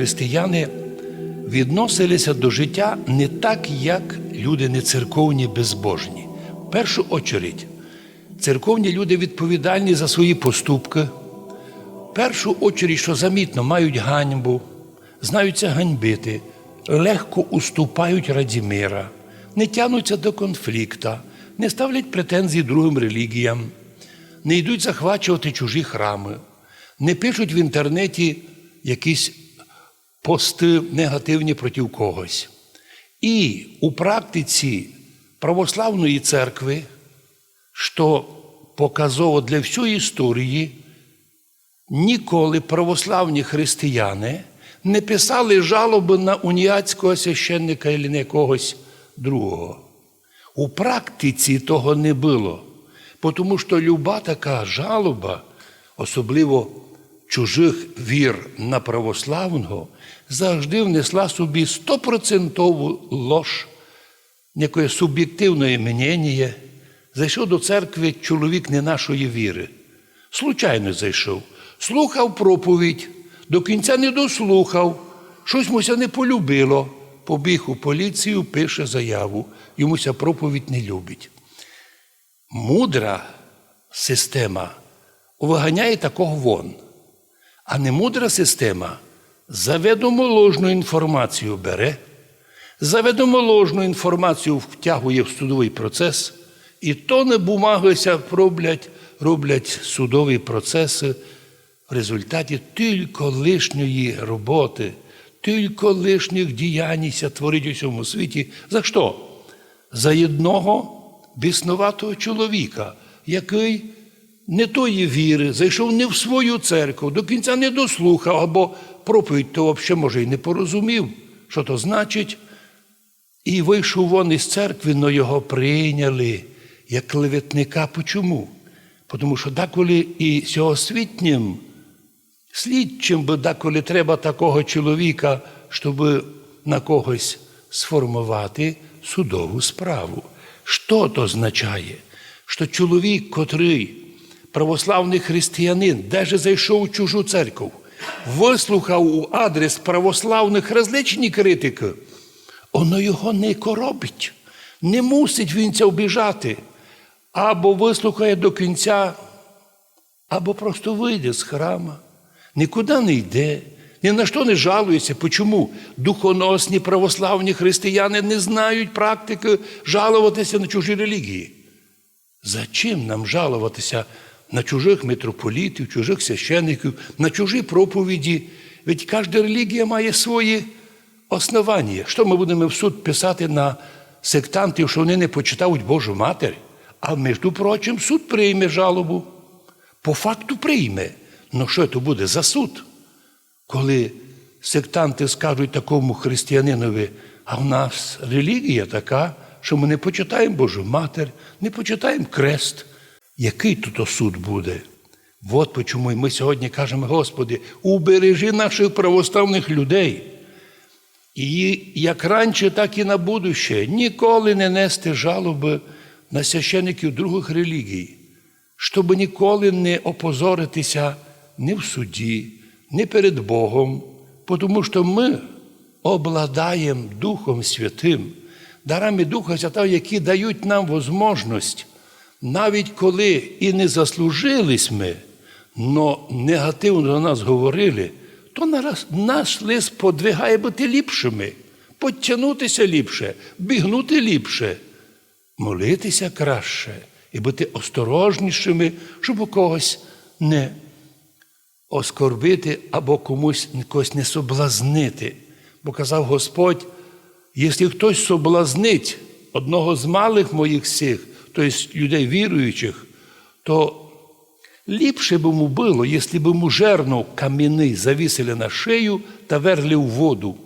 християни відносилися до життя не так, як люди нецерковні безбожні. В першу очередь, церковні люди відповідальні за свої поступки. В першу очередь, що замітно, мають ганьбу, знаються ганьбити, легко уступають раді мира, не тянуться до конфлікта, не ставлять претензій другим релігіям, не йдуть захвачувати чужі храми, не пишуть в інтернеті якісь пости негативні проти когось. І у практиці православної церкви, що показово для всієї історії, ніколи православні християни не писали жалоби на уніатського священника або на когось другого. У практиці того не було, тому що люба така жалоба, особливо чужих вір на православного, завжди внесла собі стопроцентову лож, некое суб'єктивне мнення. Зайшов до церкви чоловік не нашої віри. Случайно зайшов, слухав проповідь, до кінця не дослухав, щось муся не полюбило. Побіг у поліцію, пише заяву, йомуся проповідь не любить. Мудра система виганяє такого вон. А немудра система заведомо ложну інформацію бере, заведомо ложну інформацію втягує в судовий процес, і то не бумагися роблять, роблять судові процеси в результаті тільки лишньої роботи, тільки лишніх діянься творить у цьому світі. За що? За одного біснуватого чоловіка, який не тої віри, зайшов не в свою церкву, до кінця не дослухав, або проповідь то взагалі, може, і не порозумів, що то значить. І вийшов вон із церкви, но його прийняли як клеветника. Почому? Тому що деколи і сьогосвітнім слідчим би деколи треба такого чоловіка, щоб на когось сформувати судову справу. Що то означає? Що чоловік, котрий православний християнин, даже зайшов у чужу церкву, вислухав у адрес православних различні критики, воно його не коробить, не мусить він це обіжати. Або вислухає до кінця, або просто вийде з храма, нікуди не йде, ні на що не жалується. Почому? Духоносні православні християни не знають практики жалуватися на чужі релігії. Зачим нам жалуватися на чужих митрополітів, чужих священників, на чужі проповіді? Ведь кожна релігія має свої основання. Що ми будемо в суд писати на сектантів, що вони не почитають Божу Матір? А між прочим, суд прийме жалобу. По факту прийме. Ну що це буде за суд? Коли сектанти скажуть такому християнинові, а в нас релігія така, що ми не почитаємо Божу Матір, не почитаємо крест. Який тут суд буде? От чому ми сьогодні кажемо, Господи, убережи наших православних людей. І як раніше, так і на будуще ніколи не нести жалоби на священиків других релігій, щоб ніколи не опозоритися ні в суді, ні перед Богом, тому що ми обладаємо Духом Святим, дарами Духа Святого, які дають нам можливість, навіть коли і не заслужились ми, але негативно до нас говорили, то наш лист подвигає бути ліпшими, підтягнутися ліпше, бігнути ліпше молитися краще і бути осторожнішими, щоб у когось не оскорбити або комусь когось не соблазнити. Бо казав Господь, якщо хтось соблазнить одного з малих моїх сих, тобто людей віруючих, то ліпше б йому було, якщо б йому жернов кам'яний завісили на шию та верли в воду.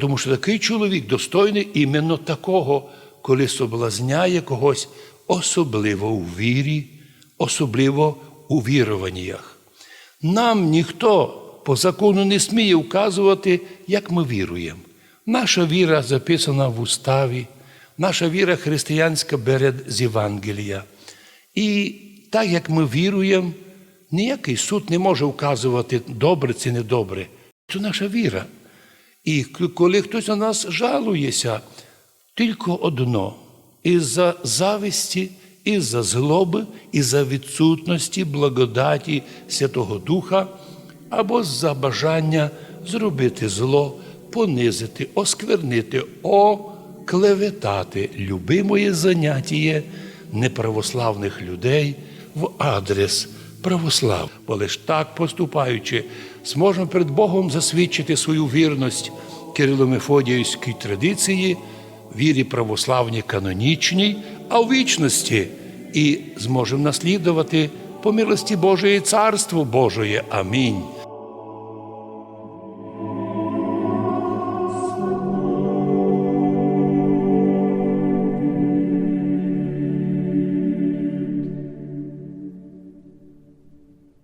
Тому що такий чоловік достойний іменно такого коли соблазняє когось, особливо у вірі, особливо у віруваннях. Нам ніхто по закону не сміє вказувати, як ми віруємо. Наша віра записана в уставі, наша віра християнська бере з Євангелія. І так як ми віруємо, ніякий суд не може вказувати, добре чи недобре. Це наша віра. І коли хтось на нас жалується, тільки одно із-за зависті, із-за злоби, із-за відсутності благодаті Святого Духа, або з-за бажання зробити зло, понизити, осквернити, оклеветати любимоє заняття неправославних людей в адрес православ. Бо лиш так поступаючи, зможемо перед Богом засвідчити свою вірність Кирило-Мефодіївській традиції, вірі православній канонічній, а у вічності і зможемо наслідувати по милості Божої Царство Божої. Амінь.